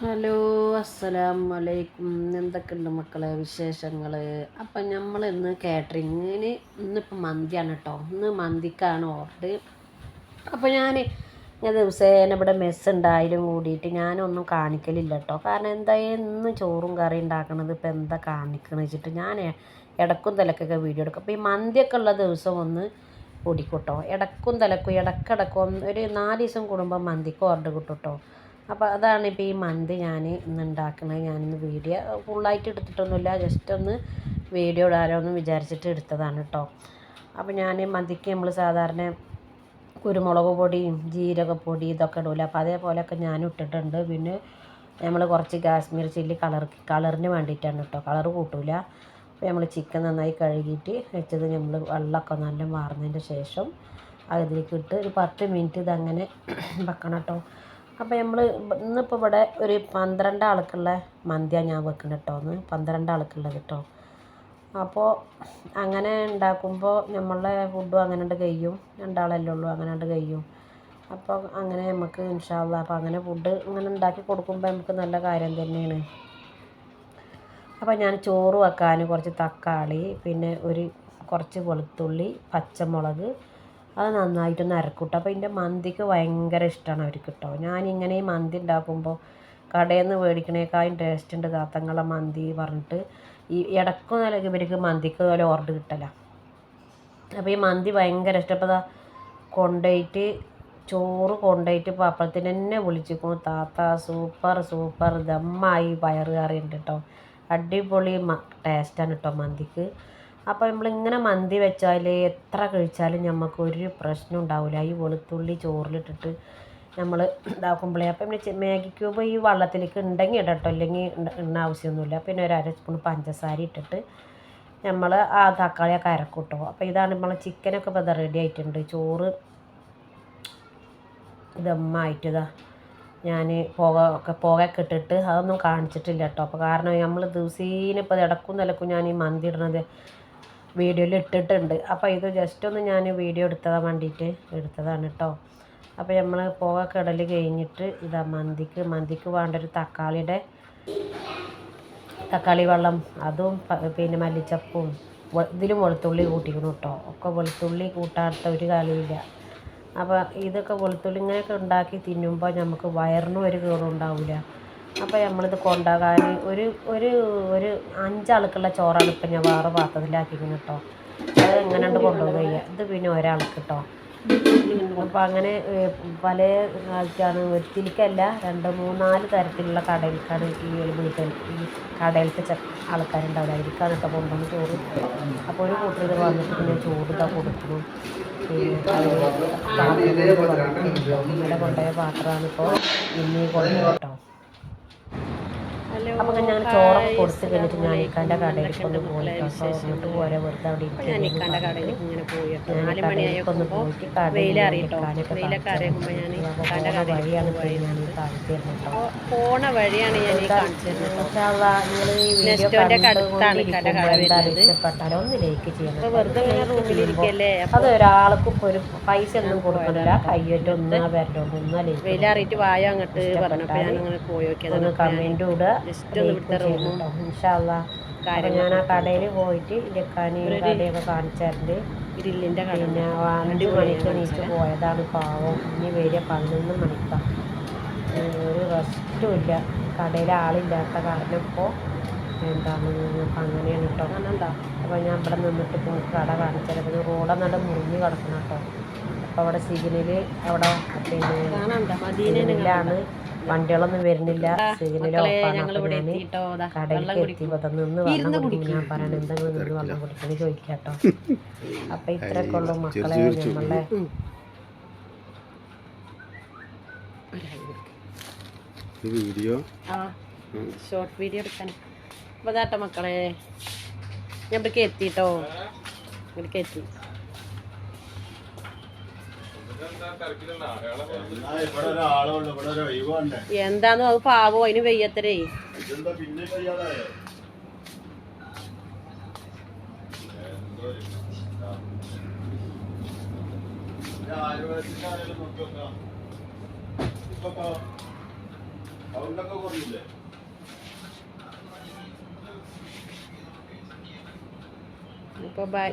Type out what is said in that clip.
Hello അസ്സലാം വലൈക്കും എന്തൊക്കെയുണ്ട് മക്കളെ വിശേഷങ്ങൾ അപ്പം നമ്മൾ ഇന്ന് കാറ്ററിങ്ങിന് ഇന്നിപ്പോൾ മന്തിയാണ് കേട്ടോ ഇന്ന് മന്തിക്കാണ് ഓർഡർ അപ്പോൾ ഞാൻ ഞാൻ ദിവസേന ഇവിടെ മെസ്സ് ഉണ്ടായാലും കൂടിയിട്ട് ഞാനൊന്നും കാണിക്കലില്ല കേട്ടോ കാരണം എന്താ ഇന്ന് ചോറും കറി ഉണ്ടാക്കണത് ഇപ്പം എന്താ കാണിക്കണമെന്ന് വെച്ചിട്ട് ഞാൻ ഇടക്കും തിലക്കൊക്കെ വീഡിയോ എടുക്കും. അപ്പോൾ ഈ മന്തിയൊക്കെ ഉള്ള ദിവസം ഒന്ന് പൊടിക്കൂട്ടോ ഇടക്കും തിലക്കും ഇടക്കിടക്കും ഒരു നാല് ദിവസം കൂടുമ്പോൾ മന്തിക്ക് ഓർഡർ കിട്ടും കേട്ടോ അപ്പോൾ അതാണ് ഇപ്പോൾ ഈ മന്തി ഞാൻ ഇന്ന് ഉണ്ടാക്കുന്നത് ഞാനിന്ന് വീഡിയോ ഫുള്ളായിട്ട് എടുത്തിട്ടൊന്നുമില്ല. ജസ്റ്റ് ഒന്ന് വീഡിയോ ഇടാനോ ഒന്നും വിചാരിച്ചിട്ട് എടുത്തതാണ് കേട്ടോ അപ്പോൾ ഞാൻ മന്തിക്ക് നമ്മൾ സാധാരണ കുരുമുളക് പൊടിയും ജീരകപ്പൊടി ഇതൊക്കെ ഇടൂല. അപ്പോൾ അതേപോലെയൊക്കെ ഞാനും ഇട്ടിട്ടുണ്ട്. പിന്നെ നമ്മൾ കുറച്ച് കാശ്മീർ ചില്ലി കളർ കളറിന് വേണ്ടിയിട്ടാണ് കേട്ടോ കളർ കൂട്ടൂല. അപ്പോൾ നമ്മൾ ചിക്കൻ നന്നായി കഴുകിയിട്ട് വെച്ചത് നമ്മൾ വെള്ളമൊക്കെ നല്ല വാർന്നതിന്റെ ശേഷം അതിലേക്ക് ഇട്ട് ഒരു പത്ത് മിനിറ്റ് ഇതങ്ങനെ വെക്കണം കേട്ടോ അപ്പോൾ നമ്മൾ ഇന്നിപ്പോൾ ഇവിടെ ഒരു പന്ത്രണ്ട് ആൾക്കുള്ള മന്തിയാണ് ഞാൻ വെക്കുന്നത് കേട്ടോ ഒന്ന് പന്ത്രണ്ട് ആൾക്കുള്ളത് കേട്ടോ അപ്പോൾ അങ്ങനെ ഉണ്ടാക്കുമ്പോൾ നമ്മളുടെ ഫുഡും അങ്ങനെ ഉണ്ട് കഴിയും. രണ്ടാളല്ലേ ഉള്ളൂ അങ്ങനെ ഉണ്ട് കഴിയും. അപ്പോൾ അങ്ങനെ നമുക്ക് ഇൻഷാല്ല അപ്പോൾ അങ്ങനെ ഫുഡ് ഇങ്ങനെ ഉണ്ടാക്കി കൊടുക്കുമ്പോൾ നമുക്ക് നല്ല കാര്യം തന്നെയാണ്. അപ്പോൾ ഞാൻ ചോറ് വെക്കാൻ കുറച്ച് തക്കാളി പിന്നെ ഒരു കുറച്ച് വെളുത്തുള്ളി പച്ചമുളക് അത് നന്നായിട്ടൊന്ന് അരക്കൂട്ടും. അപ്പോൾ എന്റെ മന്തിക്ക് ഭയങ്കര ഇഷ്ടമാണ് അവർക്ക് കേട്ടോ ഞാനിങ്ങനെ ഈ മന്തി ഉണ്ടാക്കുമ്പോൾ കടയിൽ നിന്ന് മേടിക്കണേക്കാളും ടേസ്റ്റ് ഉണ്ട് താത്തങ്ങളെ മന്തി പറഞ്ഞിട്ട്. ഈ ഇടക്കും നിലയ്ക്ക് ഇവർക്ക് മന്തിക്ക് പോലെ ഓർഡർ കിട്ടല. അപ്പോൾ ഈ മന്തി ഭയങ്കര ഇഷ്ടം. അപ്പോൾ അതാ കൊണ്ടുപോയിട്ട് ചോറ് കൊണ്ടുപോയിട്ട് ഇപ്പോൾ അപ്പഴത്തിന് തന്നെ വിളിച്ചിരിക്കും താത്ത സൂപ്പർ സൂപ്പർ. ദമ്മായി പയറ് കറി ഉണ്ട് കേട്ടോ അടിപൊളി ടേസ്റ്റാണ് കേട്ടോ മന്തിക്ക്. അപ്പോൾ നമ്മളിങ്ങനെ മന്തി വെച്ചാൽ എത്ര കഴിച്ചാലും നമുക്ക് ഒരു പ്രശ്നം ഉണ്ടാവില്ല ഈ വെളുത്തുള്ളി ചോറിലിട്ടിട്ട് നമ്മൾ ഇതാക്കുമ്പോഴേ അപ്പം നമ്മൾ മാഗി ക്യൂബ് ഈ വെള്ളത്തിലേക്ക് ഉണ്ടെങ്കിൽ ഇടട്ടോ അല്ലെങ്കിൽ ഇടുന്ന ആവശ്യമൊന്നുമില്ല പിന്നെ ഒരു അര സ്പൂൺ പഞ്ചസാര ഇട്ടിട്ട് നമ്മൾ ആ തക്കാളിയൊക്കെ അരക്കൂട്ടോ അപ്പോൾ ഇതാണ് നമ്മൾ ചിക്കനൊക്കെ ഇപ്പോൾ റെഡി ആയിട്ടുണ്ട്. ചോറ് ദമ്മായിട്ടതാ ഞാൻ പുക ഒക്കെ പുകയൊക്കെ ഇട്ടിട്ട് അതൊന്നും കാണിച്ചിട്ടില്ല കേട്ടോ. അപ്പോൾ കാരണം നമ്മൾ ദിവസേന ഇപ്പോൾ ഇടക്കും നിലക്കും ഞാൻ ഈ മന്തി ഇടുന്നത് വീഡിയോയിൽ ഇട്ടിട്ടുണ്ട്. അപ്പോൾ ഇത് ജസ്റ്റ് ഒന്ന് ഞാൻ വീഡിയോ എടുത്തതാ വേണ്ടിയിട്ട് എടുത്തതാണ് കേട്ടോ അപ്പോൾ നമ്മൾ പോക കിടൽ കഴിഞ്ഞിട്ട് ഇതാ മന്തിക്ക് മന്തിക്ക് വേണ്ട ഒരു തക്കാളിയുടെ തക്കാളി വെള്ളം അതും പിന്നെ മല്ലിച്ചപ്പും ഇതിലും വെളുത്തുള്ളി കൂട്ടിക്കണം കേട്ടോ ഒക്കെ വെളുത്തുള്ളി കൂട്ടാത്ത ഒരു കാലമില്ല അപ്പോൾ ഇതൊക്കെ വെളുത്തുള്ളി ഇങ്ങനെയൊക്കെ ഉണ്ടാക്കി തിന്നുമ്പോൾ നമുക്ക് വയറിനും ഒരു കേടും ഉണ്ടാവില്ല അപ്പോൾ നമ്മളിത് കൊണ്ടാകാൻ ഒരു ഒരു ഒരു അഞ്ചാൾക്കുള്ള ചോറാണ് ഇപ്പം ഞാൻ വേറെ പാത്രത്തിലാക്കിക്കുന്നു കേട്ടോ. അത് എങ്ങനെയുണ്ട് കൊണ്ടുപോകുക ഇത് പിന്നെ ഒരാൾക്ക് കേട്ടോ. അപ്പോൾ അങ്ങനെ പല ആൾക്കാണ് ഒരുത്തിരിക്കല്ല രണ്ട് മൂന്നാൽ തരത്തിലുള്ള കടയിൽക്കാണ് ഈ വീട്ടിൽ ഈ കടയിലത്തെ ആൾക്കാരുണ്ടാവില്ല അവർക്കാണ് കേട്ടോ കൊണ്ടുവന്ന് ചോറ്. അപ്പോൾ ഒരു കൂട്ടർ ഇത് വന്നിട്ട് പിന്നെ ചോറ് ഇതാ കൊടുക്കുന്നു. പിന്നെ ഇന്നലെ കൊണ്ടുപോയ പാത്രമാണ് ഇപ്പോൾ ഇന്നീ കൊണ്ടുപോയി അപ്പോൾ ഞാൻ ചോറൊക്കെ കൊടുത്തു കഴിഞ്ഞിട്ട് ഞാൻ ഇക്കാന്റെ കടയിലേക്ക് ഒന്ന് പോയി. അങ്ങോട്ട് പോരെ വെറുതെ അവിടെ പോയിട്ട് കടയിലേക്ക് വഴിയാണ് ഞാൻ കാണിച്ചു പോണ വഴിയാണ് ഞാൻ കട വരുന്നത്. ഒന്ന് ലൈക്ക് ചെയ്യണം അത് ഒരാൾക്കും ഒരു പൈസ ഒന്നും കൊടുക്കണില്ല. കയ്യേറ്റം ഒന്നാ വരണ്ടോ? ഒന്നാ ലൈക്ക് വെയിലറിയിട്ട് വായ അങ്ങോട്ട് പറഞ്ഞപ്പോൾ ഞാൻ അങ്ങനെ പോയി കമന്റ് ഇടുക ജസ്റ്റ് ഒന്ന് ഇവിടുത്തെ റൂമും ഞാൻ ആ കടയിൽ പോയിട്ട് ഇലക്കാനി കടയൊക്കെ കാണിച്ചു തരണ്ട് ഗ്രില്ലിന്റെ കട. പിന്നെ അഞ്ച് മണിക്ക് എണീറ്റ് പോയതാണ് പാവം. ഇനി വരിക പതിനൊന്ന് മണിക്കാണ് ഒരു റെസ്റ്റും ഇല്ല. കടയിൽ ആളില്ലാത്ത കാരണം ഇപ്പോൾ എന്താണ് ഇപ്പം അങ്ങനെയാണ് കേട്ടോ എന്താ അപ്പോൾ ഞാൻ ഇവിടെ നിന്നിട്ട് ഇപ്പോൾ കട കാണിച്ചാൽ പിന്നെ റോഡ് നല്ല മുറിഞ്ഞ് കിടക്കണം കേട്ടോ അപ്പോൾ അവിടെ സിഗ്നൽ അവിടെ പിന്നെ സിഗ്നലാണ് വണ്ടികളൊന്നും വരുന്നില്ല. സിഗ്നൽ ഓഫാണ്. കടയിലേക്ക് കുടിക്കും. എത്തിയപ്പോൾ നിന്ന് വെള്ളം കുടിക്കും. ഞാൻ പറയണ എന്തെങ്കിലും നിന്ന് വെള്ളം കുടിക്കണം ചോദിക്കാട്ടോ അപ്പം ഇത്രയൊക്കെ ഉള്ളു മക്കളെ നമ്മളെ വീഡിയോ ആ ഷോർട്ട് വീഡിയോ എടുക്കാൻ അപ്പോൾ അതാട്ടോ മക്കളെ. ഞാൻ ഇവിടേക്ക് എത്തിട്ടോ. ഇവിടേക്ക് എത്തി. എന്താന്ന് അത് പാവോ അതിന് വെയ്യത്തരേ. ഇപ്പൊ കുറഞ്ഞില്ലേ? അപ്പോൾ ബൈ